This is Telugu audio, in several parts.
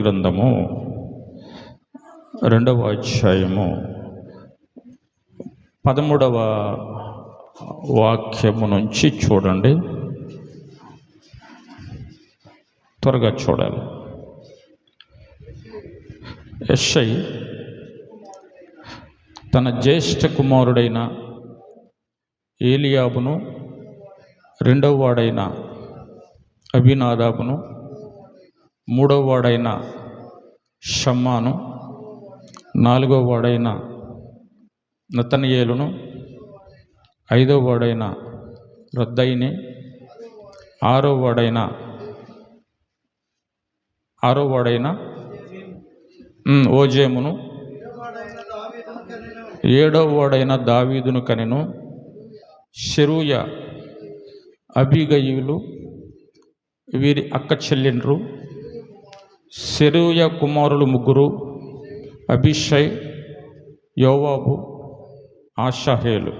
గ్రంథము రెండవ అధ్యాయము పదమూడవ వాక్యము నుంచి చూడండి. త్వరగా చూడాలి. యెషై తన జ్యేష్ఠ కుమారుడైన ఏలియాబును రెండవ వాడైన అభినాదాబును మూడవ వాడైన షమ్మాను నాలుగవ వాడైన నతనయేలును ఐదవ వాడైన రద్దయిని ఆరో వాడైన ఆరో వాడైన ఓజేమును ఏడవ వాడైన దావీదును కనెను షెరూయ అబిగయులు వీరి అక్క చెల్లెండ్రు సెరూయ కుమారులు ముగ్గురు అభిషయ్ యోవాబు ఆషాహేలు.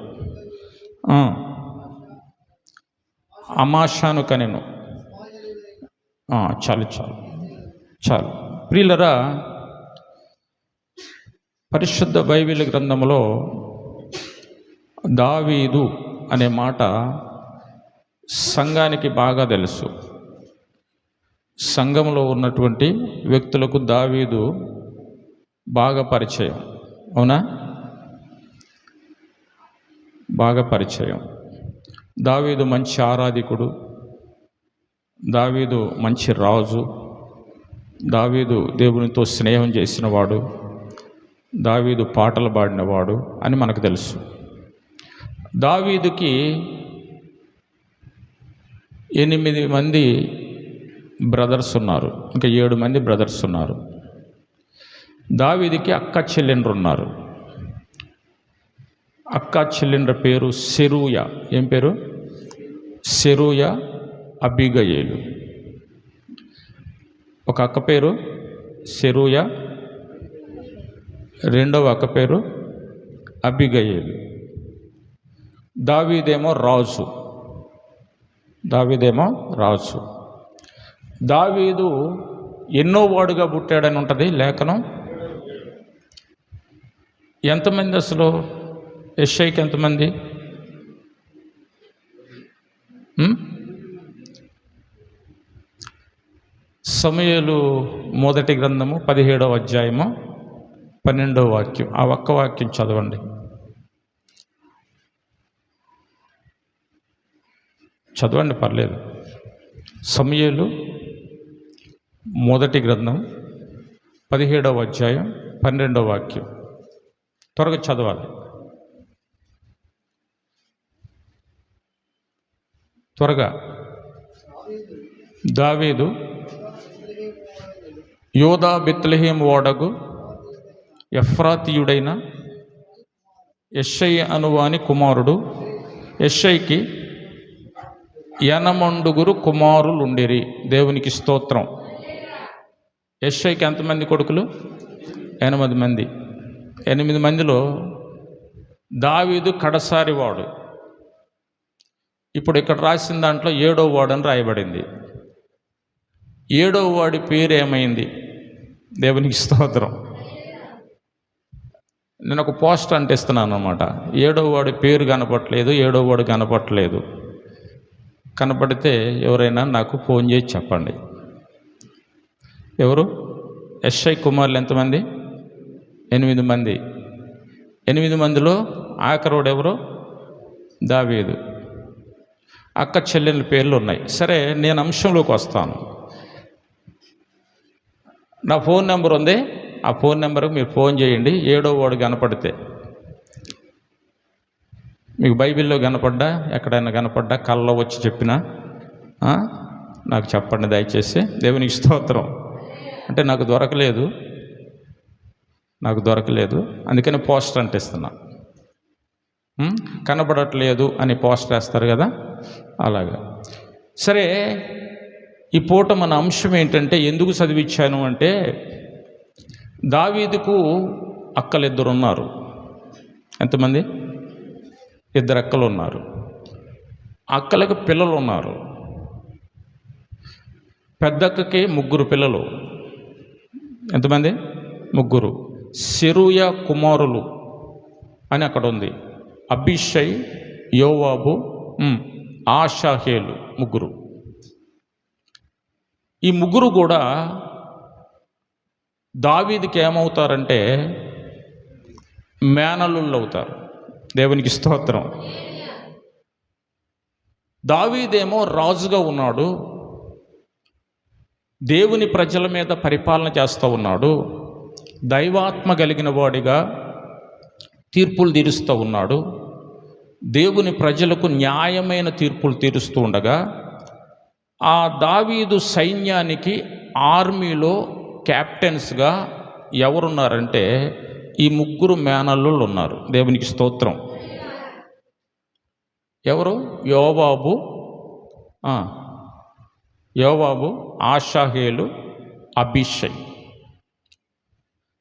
అమాషాను కనెను. చాలు చాలు చాలు. ప్రియులరా పరిశుద్ధ బైబిల్ గ్రంథంలో దావీదు అనే మాట సంఘానికి బాగా తెలుసు. సంఘంలో ఉన్నటువంటి వ్యక్తులకు దావీదు బాగా పరిచయం. అవునా? బాగా పరిచయం. దావీదు మంచి ఆరాధికుడు. దావీదు మంచి రాజు. దావీదు దేవునితో స్నేహం చేసినవాడు. దావీదు పాటలు పాడినవాడు అని మనకు తెలుసు. దావీదుకి ఎనిమిది మంది బ్రదర్స్ ఉన్నారు. ఇంకా ఏడు మంది బ్రదర్స్ ఉన్నారు. దావీదికి అక్క చెల్లెండ్రు ఉన్నారు. అక్క చెల్లెండ్ర పేరు సెరూయ. ఏం పేరు? సెరూయ అబిగయేలు. ఒక అక్క పేరు సెరూయ. రెండవ అక్క పేరు అబిగయేలు. దావీదేమో రాజు. దావీదేమో రాజు. దావీదు ఎన్నో వాడుగా పుట్టాడని ఉంటుంది లేఖనం. ఎంతమంది అసలు? ఎస్ఐకి ఎంతమంది? సమయలు మొదటి గ్రంథము పదిహేడవ అధ్యాయము పన్నెండవ వాక్యం. ఆ ఒక్క వాక్యం చదవండి. చదవండి పర్లేదు. సమయలు మొదటి గ్రంథం పదిహేడవ అధ్యాయం పన్నెండవ వాక్యం. త్వరగా చదవాలి. త్వరగా. దావీదు యోధా బెత్లహేం ఓడగు ఎఫ్రాతీయుడైన యెషై అనువాని కుమారుడు యెషైకి ఎనమండుగురు కుమారులుండిరి. దేవునికి స్తోత్రం. యెషైకి ఎంతమంది కొడుకులు? ఎనిమిది మంది. ఎనిమిది మందిలో దావీదు కడసారి వాడు. ఇప్పుడు ఇక్కడ రాసిన దాంట్లో ఏడో వాడు అని రాయబడింది. ఏడో వాడి పేరు ఏమైంది? దేవునికి స్తోత్రం. నేను ఒక పోస్ట్ అంటిస్తున్నాను అనమాట ఏడో వాడి పేరు కనపట్లేదు ఏడో వాడు కనపట్లేదు కనపడితే ఎవరైనా నాకు ఫోన్ చేసి చెప్పండి. ఎవరు? ఎస్ఐ కుమారులు ఎంతమంది? ఎనిమిది మంది. ఎనిమిది మందిలో ఆఖరుడు ఎవరు దావీదు. అక్క చెల్లెళ్ళ పేర్లు ఉన్నాయి. సరే నేను అంశంలోకి వస్తాను. నా ఫోన్ నెంబర్ ఉంది. ఆ ఫోన్ నెంబర్కి మీరు ఫోన్ చేయండి. ఏడో వాడు కనపడితే. మీకు బైబిల్లో కనపడ్డా? ఎక్కడైనా కనపడ్డా? కళ్ళలో వచ్చి చెప్పినా? నాకు చెప్పండి దయచేసి. దేవునికి స్తోత్రం. అంటే నాకు దొరకలేదు. నాకు దొరకలేదు. అందుకని పోస్టర్ అంటిస్తున్నా. కనబడట్లేదు అని పోస్టర్ వేస్తారు కదా? అలాగా. సరే ఈ పూట మన అంశం ఏంటంటే ఎందుకు చదివించాను అంటే దావీదుకు అక్కలిద్దరు ఉన్నారు ఎంతమంది? ఇద్దరు అక్కలు ఉన్నారు అక్కలకు పిల్లలు ఉన్నారు పెద్దక్కకి ముగ్గురు పిల్లలు. ఎంతమంది? ముగ్గురు. సెరుయ కుమారులు అని అక్కడ ఉంది అభిషై యోవాబు ఆషాహేలు ముగ్గురు. ఈ ముగ్గురు కూడా దావీదికి ఏమవుతారంటే మేనల్లుళ్ళు అవుతారు దేవునికి స్తోత్రం. దావీదేమో రాజుగా ఉన్నాడు. దేవుని ప్రజల మీద పరిపాలన చేస్తూ ఉన్నాడు. దైవాత్మ కలిగిన వాడిగా తీర్పులు తీరుస్తూ ఉన్నాడు. దేవుని ప్రజలకు న్యాయమైన తీర్పులు తీరుస్తూ ఉండగా ఆ దావీదు సైన్యానికి ఆర్మీలో క్యాప్టెన్స్గా ఎవరున్నారంటే ఈ ముగ్గురు మేనల్లుళ్ళు ఉన్నారు. దేవునికి స్తోత్రం. ఎవరు? యోబాబు యోవాబు ఆషాహేలు అభిషయ్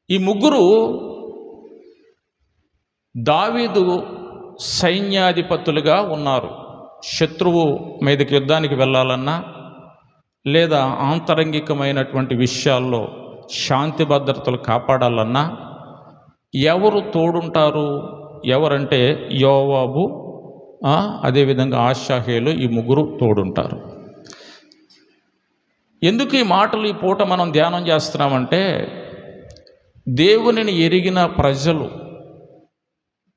ఈ ముగ్గురు దావీదు సైన్యాధిపతులుగా ఉన్నారు. శత్రువు మీదకి యుద్ధానికి వెళ్ళాలన్నా లేదా ఆంతరంగికమైనటువంటి విషయాల్లో శాంతి భద్రతలు కాపాడాలన్నా ఎవరు తోడుంటారు ఎవరంటే యోవాబు అదేవిధంగా ఆశాహేలు ఈ ముగ్గురు తోడుంటారు. ఎందుకు ఈ మాటలు ఈ పూట మనం ధ్యానం చేస్తున్నామంటే దేవునిని ఎరిగిన ప్రజలు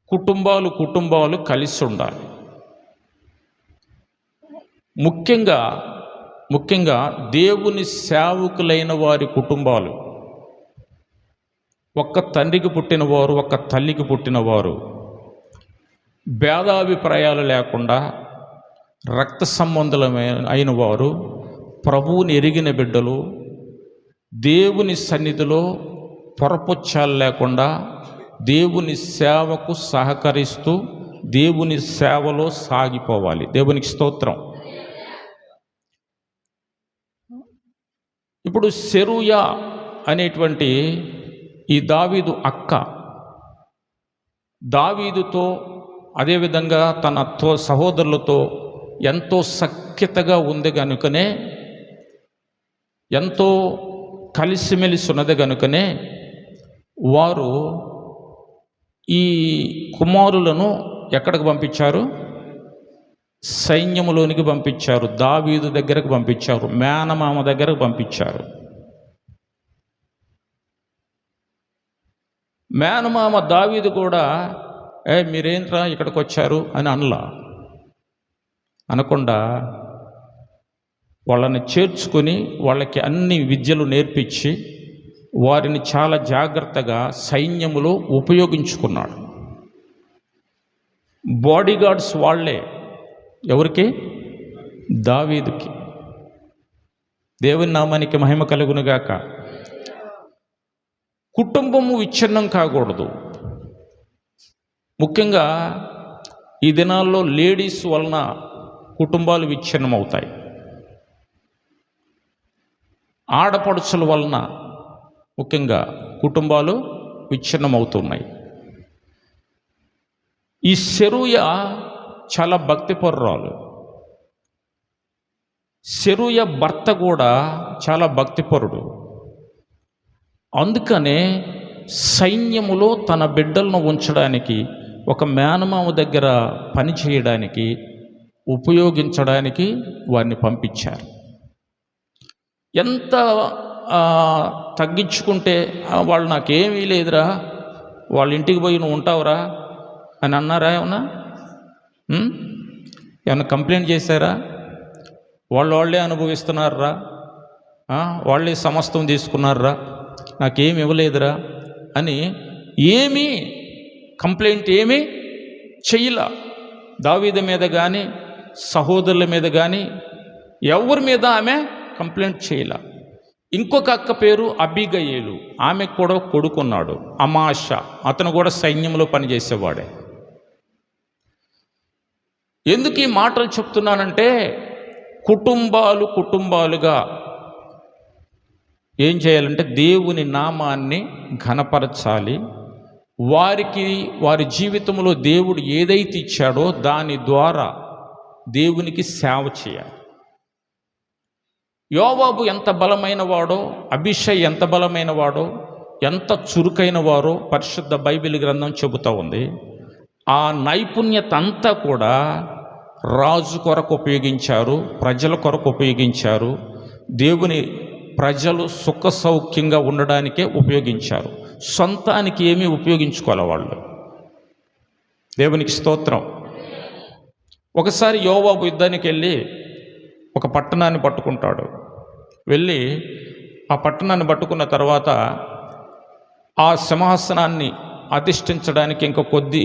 కుటుంబాలు కుటుంబాలు కలిసి ఉండాలి. ముఖ్యంగా ముఖ్యంగా దేవుని సేవకులైన వారి కుటుంబాలు. ఒక్క తండ్రికి పుట్టినవారు ఒక్క తల్లికి పుట్టినవారు భేదాభిప్రాయాలు లేకుండా రక్త సంబంధులమైన అయిన వారు ప్రభువుని ఎరిగిన బిడ్డలు దేవుని సన్నిధిలో పొరపుచ్చాలు లేకుండా దేవుని సేవకు సహకరిస్తూ దేవుని సేవలో సాగిపోవాలి. దేవునికి స్తోత్రం. ఇప్పుడు సెరుయా అనేటువంటి ఈ దావీదు అక్క దావీదుతో అదేవిధంగా తన తో సహోదరులతో ఎంతో సఖ్యతగా ఉంది కనుకనే ఎంతో కలిసిమెలిసి ఉన్నది కనుకనే వారు ఈ కుమారులను ఎక్కడికి పంపించారు? సైన్యములోనికి పంపించారు. దావీదు దగ్గరకు పంపించారు. మేనమామ దగ్గరకు పంపించారు. మేనమామ దావీదు కూడా ఏ మీరేంట్రా ఇక్కడికి వచ్చారు అని అనలా. అనకుండా వాళ్ళని చేర్చుకొని వాళ్ళకి అన్ని విద్యలు నేర్పించి వారిని చాలా జాగ్రత్తగా సైన్యములో ఉపయోగించుకున్నాడు. బాడీగార్డ్స్ వాళ్ళే. ఎవరికి? దావీదుకి. దేవుని నామానికి మహిమ కలుగునుగాక కుటుంబము విచ్ఛిన్నం కాకూడదు. ముఖ్యంగా ఈ దినాల్లో లేడీస్ వలన కుటుంబాలు విచ్ఛిన్నం అవుతాయి ఆడపడుచుల వలన ముఖ్యంగా కుటుంబాలు విచ్ఛిన్నం అవుతున్నాయి ఈ శరూయ చాలా భక్తిపరురాలు శరూయ భర్త కూడా చాలా భక్తిపరుడు అందుకనే సైన్యములో తన బిడ్డలను ఉంచడానికి ఒక మేనమామ దగ్గర పని చేయడానికి ఉపయోగించడానికి వారిని పంపించారు. ఎంత తగ్గించుకుంటే వాళ్ళు నాకేమీ లేదురా వాళ్ళ ఇంటికి పోయి నువ్వు ఉంటావురా అని అన్నారా ఏమన్నా? ఏమన్నా కంప్లైంట్ చేశారా? వాళ్ళు వాళ్ళే అనుభవిస్తున్నారా వాళ్ళే సమస్తం తీసుకున్నారా నాకేమి ఇవ్వలేదురా అని ఏమీ కంప్లైంట్ ఏమీ చెయ్యలా. దావీద మీద కానీ సహోదరుల మీద కానీ ఎవరి మీద ఆమె కంప్లైంట్ చేయలా. ఇంకొక అక్క పేరు అబిగయేలు. ఆమె కూడా కొడుకున్నాడు అమాష. అతను కూడా సైన్యంలో పనిచేసేవాడే. ఎందుకు ఈ మాటలు చెప్తున్నానంటే కుటుంబాలు కుటుంబాలుగా ఏం చేయాలంటే దేవుని నామాన్ని ఘనపరచాలి. వారికి వారి జీవితంలో దేవుడు ఏదైతే ఇచ్చాడో దాని ద్వారా దేవునికి సేవ చేయాలి. యోవాబు ఎంత బలమైన వాడో అభిషయ్ ఎంత బలమైన వాడో ఎంత చురుకైన వారో పరిశుద్ధ బైబిల్ గ్రంథం చెబుతూ ఉంది. ఆ నైపుణ్యత అంతా కూడా రాజు కొరకు ఉపయోగించారు ప్రజల కొరకు ఉపయోగించారు దేవుని ప్రజలు సుఖ సౌఖ్యంగా ఉండడానికే ఉపయోగించారు. సొంతానికి ఏమీ ఉపయోగించుకోవాలి వాళ్ళు. దేవునికి స్తోత్రం. ఒకసారి యోవాబు యుద్ధానికి వెళ్ళి ఒక పట్టణాన్ని పట్టుకుంటాడు. వెళ్ళి ఆ పట్టణాన్ని పట్టుకున్న తర్వాత ఆ సింహాసనాన్ని అధిష్ఠించడానికి ఇంక కొద్ది